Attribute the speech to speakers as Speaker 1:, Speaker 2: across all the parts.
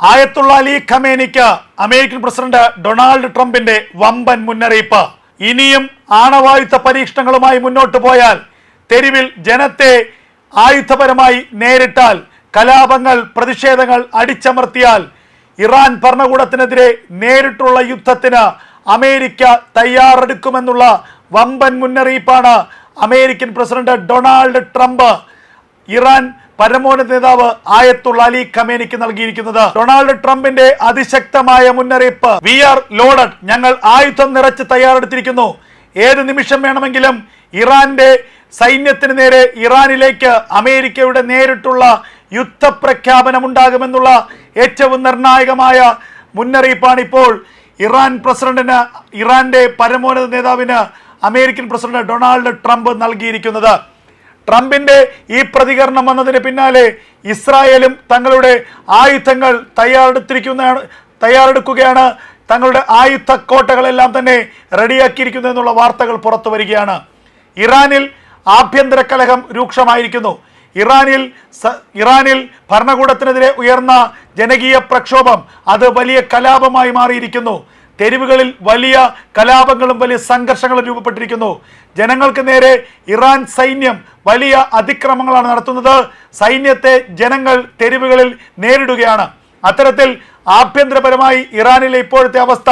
Speaker 1: ആയത്തുള്ള Ali ഖമേനിക്ക് American president Donald ട്രംപിന്റെ വമ്പൻ മുന്നറിയിപ്പ്. ഇനിയും ആണവായുധ പരീക്ഷണങ്ങളുമായി മുന്നോട്ട് പോയാൽ തെരുവിൽ ജനത്തെ ആയുധപരമായി നേരിട്ടാൽ കലാപങ്ങൾ പ്രതിഷേധങ്ങൾ അടിച്ചമർത്തിയാൽ ഇറാൻ ഭരണകൂടത്തിനെതിരെ നേരിട്ടുള്ള യുദ്ധത്തിന് അമേരിക്ക തയ്യാറെടുക്കുമെന്നുള്ള വമ്പൻ മുന്നറിയിപ്പാണ് American president Donald Trump. Iran പരമോന്നത നേതാവ് ആയത്തുള്ള അലി ഖമേനിക്ക് നൽകിയിരിക്കുന്നത്. ഡൊണാൾഡ് ട്രംപിന്റെ അതിശക്തമായ മുന്നറിയിപ്പ്. വി ആർ ലോഡഡ് ഞങ്ങൾ ആയുധം നിറച്ച് തയ്യാറെടുത്തിരിക്കുന്നു. ഏത് നിമിഷം വേണമെങ്കിലും ഇറാന്റെ സൈന്യത്തിന് നേരെ ഇറാനിലേക്ക് അമേരിക്കയുടെ നേരിട്ടുള്ള യുദ്ധപ്രഖ്യാപനം ഉണ്ടാകുമെന്നുള്ള ഏറ്റവും നിർണായകമായ മുന്നറിയിപ്പാണ് ഇപ്പോൾ ഇറാൻ പ്രസിഡന്റിന് ഇറാന്റെ പരമോന്നത നേതാവിന് അമേരിക്കൻ പ്രസിഡന്റ് ഡൊണാൾഡ് ട്രംപ് നൽകിയിരിക്കുന്നത്. ട്രംപിന്റെ ഈ പ്രതികരണം വന്നതിന് പിന്നാലെ ഇസ്രായേലും തങ്ങളുടെ ആയുധങ്ങൾ തയ്യാറെടുത്തിരിക്കുന്നതാണ് തയ്യാറെടുക്കുകയാണ്. തങ്ങളുടെ ആയുധ കോട്ടകളെല്ലാം തന്നെ റെഡിയാക്കിയിരിക്കുന്നു എന്നുള്ള വാർത്തകൾ പുറത്തു വരികയാണ്. ഇറാനിൽ ആഭ്യന്തര കലഹം രൂക്ഷമായിരിക്കുന്നു. ഇറാനിൽ ഇറാനിൽ ഭരണകൂടത്തിനെതിരെ ഉയർന്ന ജനകീയ പ്രക്ഷോഭം അത് വലിയ കലാപമായി മാറിയിരിക്കുന്നു. തെരുവുകളിൽ വലിയ കലാപങ്ങളും വലിയ സംഘർഷങ്ങളും രൂപപ്പെട്ടിരിക്കുന്നു. ജനങ്ങൾക്ക് നേരെ ഇറാൻ സൈന്യം വലിയ അതിക്രമങ്ങളാണ് നടത്തുന്നത്. സൈന്യത്തെ ജനങ്ങൾ തെരുവുകളിൽ നേരിടുകയാണ്. അത്തരത്തിൽ ആഭ്യന്തരപരമായി ഇറാനിലെ ഇപ്പോഴത്തെ അവസ്ഥ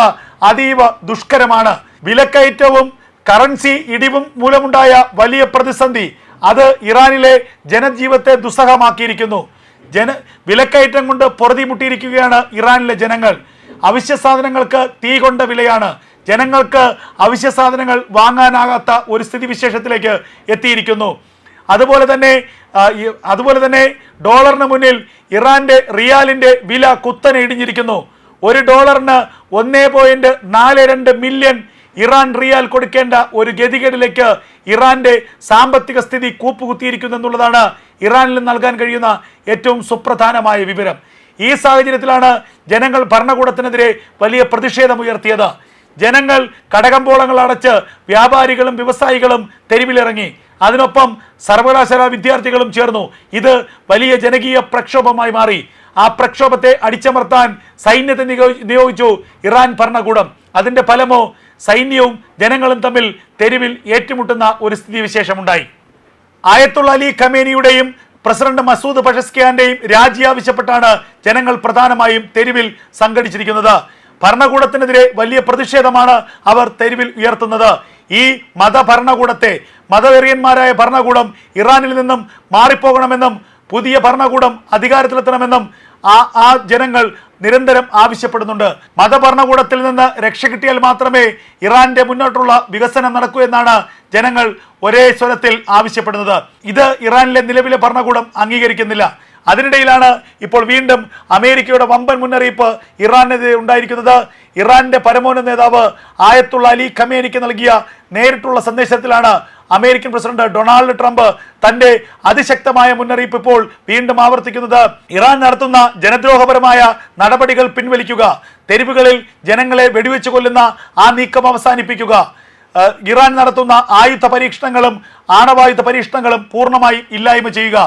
Speaker 1: അതീവ ദുഷ്കരമാണ്. വിലക്കയറ്റവും കറൻസി ഇടിവും മൂലമുണ്ടായ വലിയ പ്രതിസന്ധി അത് ഇറാനിലെ ജനജീവിതത്തെ ദുസ്സഹമാക്കിയിരിക്കുന്നു. ജന വിലക്കയറ്റം കൊണ്ട് പൊറുതിമുട്ടിയിരിക്കുകയാണ് ഇറാനിലെ ജനങ്ങൾ. അവശ്യ സാധനങ്ങൾക്ക് തീ കൊണ്ട വിലയാണ്. ജനങ്ങൾക്ക് അവശ്യ സാധനങ്ങൾ വാങ്ങാനാകാത്ത ഒരു സ്ഥിതിവിശേഷത്തിലേക്ക് എത്തിയിരിക്കുന്നു. അതുപോലെ തന്നെ അതുപോലെ തന്നെ ഡോളറിന് മുന്നിൽ ഇറാന്റെ റിയാലിന്റെ വില കുത്തനെ ഇടിഞ്ഞിരിക്കുന്നു. ഒരു ഡോളറിന് ഒന്നേ പോയിന്റ് നാല് രണ്ട് മില്യൺ ഇറാൻ റിയാൽ കൊടുക്കേണ്ട ഒരു ഗതികേടിലേക്ക് ഇറാന്റെ സാമ്പത്തിക സ്ഥിതി കൂപ്പുകുത്തിയിരിക്കുന്നു എന്നുള്ളതാണ് ഇറാനിൽ നൽകാൻ കഴിയുന്ന ഏറ്റവും സുപ്രധാനമായ വിവരം. ഈ സാഹചര്യത്തിലാണ് ജനങ്ങൾ ഭരണകൂടത്തിനെതിരെ വലിയ പ്രതിഷേധമുയർത്തിയത് ജനങ്ങൾ കടകമ്പോളങ്ങൾ അടച്ച് വ്യാപാരികളും വ്യവസായികളും തെരുവിലിറങ്ങി. അതിനൊപ്പം സർവകലാശാല വിദ്യാർത്ഥികളും ചേർന്നു. ഇത് വലിയ ജനകീയ പ്രക്ഷോഭമായി മാറി. ആ പ്രക്ഷോഭത്തെ അടിച്ചമർത്താൻ സൈന്യത്തെ നിയോഗിച്ചു ഇറാൻ ഭരണകൂടം. അതിന്റെ ഫലമോ സൈന്യവും ജനങ്ങളും തമ്മിൽ തെരുവിൽ ഏറ്റുമുട്ടുന്ന ഒരു സ്ഥിതിവിശേഷമുണ്ടായി. ആയത്തുള്ള അലി ഖമേനിയുടെയും പ്രസിഡന്റ് മസൂദ് പഷസ്കിയാന്റെയും രാജി ആവശ്യപ്പെട്ടാണ് ജനങ്ങൾ പ്രധാനമായും തെരുവിൽ സംഘടിച്ചിരിക്കുന്നത്. ഭരണകൂടത്തിനെതിരെ വലിയ പ്രതിഷേധമാണ് അവർ തെരുവിൽ ഉയർത്തുന്നത്. ഈ മതഭരണകൂടത്തെ മതവെറിയന്മാരായ ഭരണകൂടം ഇറാനിൽ നിന്നും മാറിപ്പോകണമെന്നും പുതിയ ഭരണകൂടം അധികാരത്തിലെത്തണമെന്നും ആ ആ ജനങ്ങൾ നിരന്തരം ആവശ്യപ്പെടുന്നുണ്ട്. മതഭരണകൂടത്തിൽ നിന്ന് രക്ഷ കിട്ടിയാൽ മാത്രമേ ഇറാന്റെ മുന്നോട്ടുള്ള വികസനം നടക്കൂ എന്നാണ് ജനങ്ങൾ ഒരേ സ്വരത്തിൽ ആവശ്യപ്പെടുന്നത്. ഇത് ഇറാനിലെ നിലവിലെ ഭരണകൂടം അംഗീകരിക്കുന്നില്ല. അതിനിടയിലാണ് ഇപ്പോൾ വീണ്ടും അമേരിക്കയുടെ വമ്പൻ മുന്നറിയിപ്പ് ഇറാനെതിരെ ഉണ്ടായിരിക്കുന്നത്. ഇറാന്റെ പരമോന്നത നേതാവ് ആയത്തുള്ള അലി ഖമേനിക്ക് നൽകിയ നേരിട്ടുള്ള സന്ദേശത്തിലാണ് അമേരിക്കൻ പ്രസിഡന്റ് ഡൊണാൾഡ് ട്രംപ് തന്റെ അതിശക്തമായ മുന്നറിയിപ്പ് ഇപ്പോൾ വീണ്ടും ആവർത്തിക്കുന്നത്. ഇറാൻ നടത്തുന്ന ജനദ്രോഹപരമായ നടപടികൾ പിൻവലിക്കുക. തെരുവുകളിൽ ജനങ്ങളെ വെടിവെച്ച് കൊല്ലുന്ന ആ നീക്കം അവസാനിപ്പിക്കുക. ഇറാൻ നടത്തുന്ന ആയുധ പരീക്ഷണങ്ങളും ആണവായുധ പരീക്ഷണങ്ങളും പൂർണമായി ഇല്ലായ്മ ചെയ്യുക.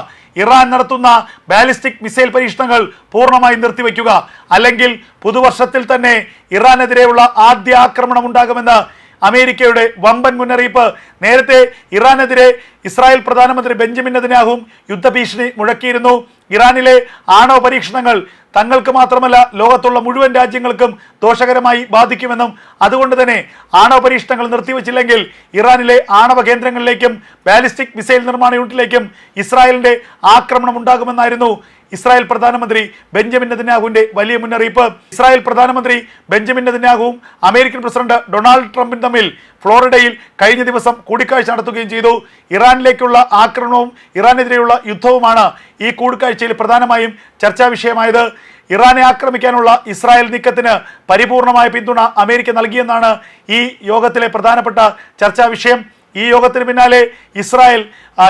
Speaker 1: ഇറാൻ നടത്തുന്ന ബാലിസ്റ്റിക് മിസൈൽ പരീക്ഷണങ്ങൾ പൂർണമായി നിർത്തിവെക്കുക. അല്ലെങ്കിൽ പുതുവർഷത്തിൽ തന്നെ ഇറാനെതിരെയുള്ള ആദ്യ ആക്രമണം ഉണ്ടാകുമെന്ന് അമേരിക്കയുടെ വമ്പൻ മുന്നറിയിപ്പ്. നേരത്തെ ഇറാനെതിരെ ഇസ്രായേൽ പ്രധാനമന്ത്രി ബെഞ്ചമിൻ നെതന്യാഹുവും യുദ്ധഭീഷണി മുഴക്കിയിരുന്നു. ഇറാനിലെ ആണവ പരീക്ഷണങ്ങൾ തങ്ങൾക്ക് മാത്രമല്ല ലോകത്തുള്ള മുഴുവൻ രാജ്യങ്ങൾക്കും ദോഷകരമായി ബാധിക്കുമെന്നും അതുകൊണ്ട് തന്നെ ആണവ പരീക്ഷണങ്ങൾ നിർത്തിവെച്ചില്ലെങ്കിൽ ഇറാനിലെ ആണവ കേന്ദ്രങ്ങളിലേക്കും ബാലിസ്റ്റിക് മിസൈൽ നിർമ്മാണ യൂണിറ്റിലേക്കും ഇസ്രായേലിന്റെ ആക്രമണം ഉണ്ടാകുമെന്നായിരുന്നു ഇസ്രായേൽ പ്രധാനമന്ത്രി ബെഞ്ചമിൻ നെതന്യാഹുവിന്റെ വലിയ മുന്നറിയിപ്പ്. ഇസ്രായേൽ പ്രധാനമന്ത്രി ബെഞ്ചമിൻ നെതന്യാഹുവും അമേരിക്കൻ പ്രസിഡന്റ് ഡൊണാൾഡ് ട്രംപും തമ്മിൽ ഫ്ലോറിഡയിൽ കഴിഞ്ഞ ദിവസം കൂടിക്കാഴ്ച നടത്തുകയും ചെയ്തു. ഇറാനിലേക്കുള്ള ആക്രമണവും ഇറാനെതിരെയുള്ള യുദ്ധവുമാണ് ഈ കൂടിക്കാഴ്ചയിൽ പ്രധാനമായും ചർച്ചാ വിഷയമായത്. ഇറാനെ ആക്രമിക്കാനുള്ള ഇസ്രായേൽ നീക്കത്തിന് പരിപൂർണമായ പിന്തുണ അമേരിക്ക നൽകിയെന്നാണ് ഈ യോഗത്തിലെ പ്രധാനപ്പെട്ട ചർച്ചാ വിഷയം. ഈ യോഗത്തിന് പിന്നാലെ ഇസ്രായേൽ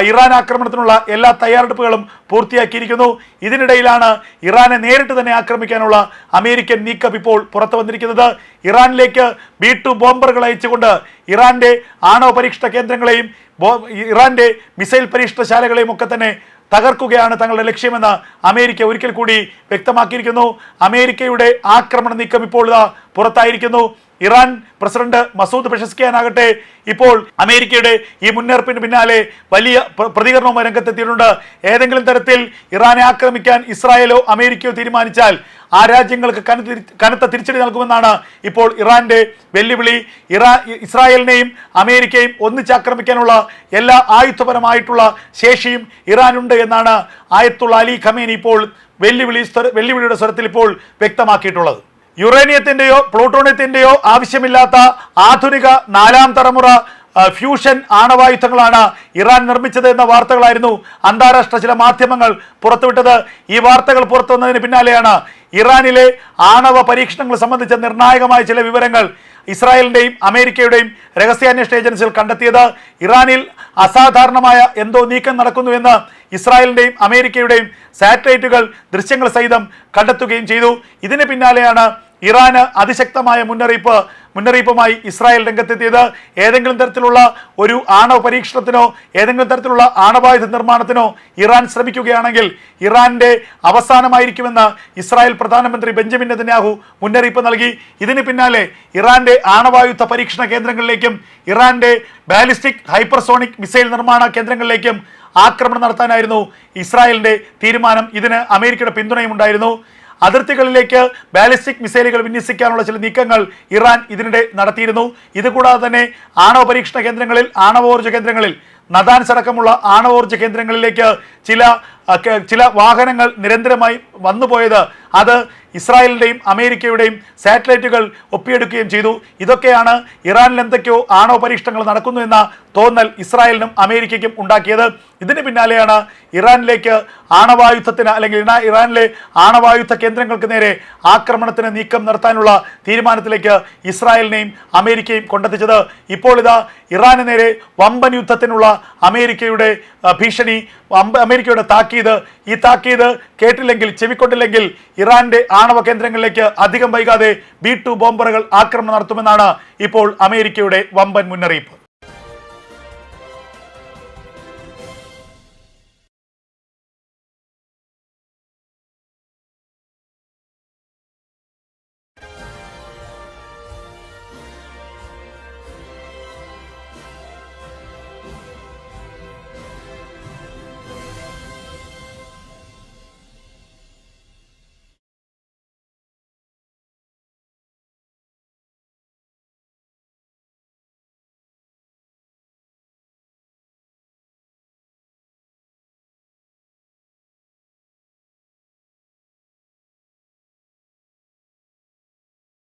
Speaker 1: ഇറാൻ ആക്രമണത്തിനുള്ള എല്ലാ തയ്യാറെടുപ്പുകളും പൂർത്തിയാക്കിയിരിക്കുന്നു. ഇതിനിടയിലാണ് ഇറാനെ നേരിട്ട് തന്നെ ആക്രമിക്കാനുള്ള അമേരിക്കൻ നീക്കം ഇപ്പോൾ പുറത്തു വന്നിരിക്കുന്നത്. ഇറാനിലേക്ക് ബി ടു ബോംബറുകൾ അയച്ചുകൊണ്ട് ഇറാന്റെ ആണവ പരീക്ഷണ കേന്ദ്രങ്ങളെയും ഇറാന്റെ മിസൈൽ പരീക്ഷണശാലകളെയും ഒക്കെ തന്നെ തകർക്കുകയാണ് തങ്ങളുടെ ലക്ഷ്യമെന്ന് അമേരിക്ക ഒരിക്കൽ കൂടി വ്യക്തമാക്കിയിരിക്കുന്നു. അമേരിക്കയുടെ ആക്രമണ നീക്കം ഇപ്പോൾ പുറത്തായിരിക്കുന്നു. ഇറാൻ പ്രസിഡന്റ് മസൂദ് പെഷസ്കിയാനാകട്ടെ ഇപ്പോൾ അമേരിക്കയുടെ ഈ മുന്നറിയിപ്പിന് പിന്നാലെ വലിയ പ്രതികരണവും രംഗത്തെത്തിയിട്ടുണ്ട്. ഏതെങ്കിലും തരത്തിൽ ഇറാനെ ആക്രമിക്കാൻ ഇസ്രായേലോ അമേരിക്കയോ തീരുമാനിച്ചാൽ ആ രാജ്യങ്ങൾക്ക് കനത്ത തിരിച്ചടി നൽകുമെന്നാണ് ഇപ്പോൾ ഇറാന്റെ വെല്ലുവിളി. ഇറാ ഇസ്രായേലിനെയും അമേരിക്കയും ഒന്നിച്ചാക്രമിക്കാനുള്ള എല്ലാ ആയുധപരമായിട്ടുള്ള ശേഷിയും ഇറാനുണ്ട് എന്നാണ് ആയത്തുള്ള അലി ഖമേനി ഇപ്പോൾ വെല്ലുവിളി വെല്ലുവിളിയുടെ സ്വരത്തിൽ ഇപ്പോൾ വ്യക്തമാക്കിയിട്ടുള്ളത്. യുറേനിയത്തിന്റെയോ പ്ലൂട്ടോണിയത്തിന്റെയോ ആവശ്യമില്ലാത്ത ആധുനിക നാലാം തലമുറ ഫ്യൂഷൻ ആണവായുധങ്ങളാണ് ഇറാൻ നിർമ്മിച്ചത് എന്ന വാർത്തകളായിരുന്നു അന്താരാഷ്ട്ര ചില മാധ്യമങ്ങൾ പുറത്തുവിട്ടത്. ഈ വാർത്തകൾ പുറത്തു വന്നതിന് പിന്നാലെയാണ് ഇറാനിലെ ആണവ പരീക്ഷണങ്ങൾ സംബന്ധിച്ച നിർണായകമായ ചില വിവരങ്ങൾ ഇസ്രായേലിന്റെയും അമേരിക്കയുടെയും രഹസ്യാന്വേഷണ ഏജൻസികൾ കണ്ടെത്തിയത്. ഇറാനിൽ അസാധാരണമായ എന്തോ നീക്കം നടക്കുന്നുവെന്ന് ഇസ്രായേലിന്റെയും അമേരിക്കയുടെയും സാറ്റലൈറ്റുകൾ ദൃശ്യങ്ങൾ സഹിതം കണ്ടെത്തുകയും ചെയ്തു. ഇതിന് പിന്നാലെയാണ് ഇറാന് അതിശക്തമായ മുന്നറിയിപ്പ് മുന്നറിയിപ്പുമായി ഇസ്രായേൽ രംഗത്തെത്തിയത് ഏതെങ്കിലും തരത്തിലുള്ള ഒരു ആണവ പരീക്ഷണത്തിനോ ഏതെങ്കിലും തരത്തിലുള്ള ആണവായുധ നിർമ്മാണത്തിനോ ഇറാൻ ശ്രമിക്കുകയാണെങ്കിൽ ഇറാന്റെ അവസാനമായിരിക്കുമെന്ന് ഇസ്രായേൽ പ്രധാനമന്ത്രി ബെഞ്ചമിൻ നെതന്യാഹു മുന്നറിയിപ്പ് നൽകി. ഇതിന് പിന്നാലെ ഇറാന്റെ ആണവായുധ പരീക്ഷണ കേന്ദ്രങ്ങളിലേക്കും ഇറാന്റെ ബാലിസ്റ്റിക് ഹൈപ്പർസോണിക് മിസൈൽ നിർമ്മാണ കേന്ദ്രങ്ങളിലേക്കും ആക്രമണം നടത്താനായിരുന്നു ഇസ്രായേലിന്റെ തീരുമാനം. ഇതിന് അമേരിക്കയുടെ പിന്തുണയും ഉണ്ടായിരുന്നു അതിർത്തികളിലേക്ക് ബാലിസ്റ്റിക് മിസൈലുകൾ വിന്യസിക്കാനുള്ള ചില നീക്കങ്ങൾ ഇറാൻ ഇതിനിടെ നടത്തിയിരുന്നു. ഇതുകൂടാതെ തന്നെ ആണവ പരീക്ഷണ കേന്ദ്രങ്ങളിൽ ആണവോർജ കേന്ദ്രങ്ങളിൽ നദാൻസ് അടക്കമുള്ള ആണവോർജ കേന്ദ്രങ്ങളിലേക്ക് ചില ചില വാഹനങ്ങൾ നിരന്തരമായി വന്നുപോയത് അത് ഇസ്രായേലിന്റെയും അമേരിക്കയുടെയും സാറ്റലൈറ്റുകൾ ഒപ്പിയെടുക്കുകയും ചെയ്തു. ഇതൊക്കെയാണ് ഇറാനിൽ എന്തൊക്കെയോ ആണവ പരീക്ഷണങ്ങൾ നടക്കുന്നു എന്ന തോന്നൽ ഇസ്രായേലിനും അമേരിക്കയ്ക്കും ഉണ്ടാക്കിയത്. ഇതിന് പിന്നാലെയാണ് ഇറാനിലേക്ക് ആണവായുധത്തിന് അല്ലെങ്കിൽ ഇറാനിലെ ആണവായുധ കേന്ദ്രങ്ങൾക്ക് നേരെ ആക്രമണത്തിന് നീക്കം നടത്താനുള്ള തീരുമാനത്തിലേക്ക് ഇസ്രായേലിനെയും അമേരിക്കയും കൊണ്ടെത്തിച്ചത്. ഇപ്പോൾ ഇതാ ഇറാന് നേരെ വമ്പൻ യുദ്ധത്തിനുള്ള അമേരിക്കയുടെ ഭീഷണി അമേരിക്കയുടെ താക്കീത്. ഈ താക്കീത് കേട്ടില്ലെങ്കിൽ ചെവിക്കൊണ്ടില്ലെങ്കിൽ ഇറാന്റെ ആണവ കേന്ദ്രങ്ങളിലേക്ക് അധികം വൈകാതെ ബി ടു ബോംബറുകൾ ആക്രമണം നടത്തുമെന്നാണ് ഇപ്പോൾ അമേരിക്കയുടെ വമ്പൻ മുന്നറിയിപ്പ്.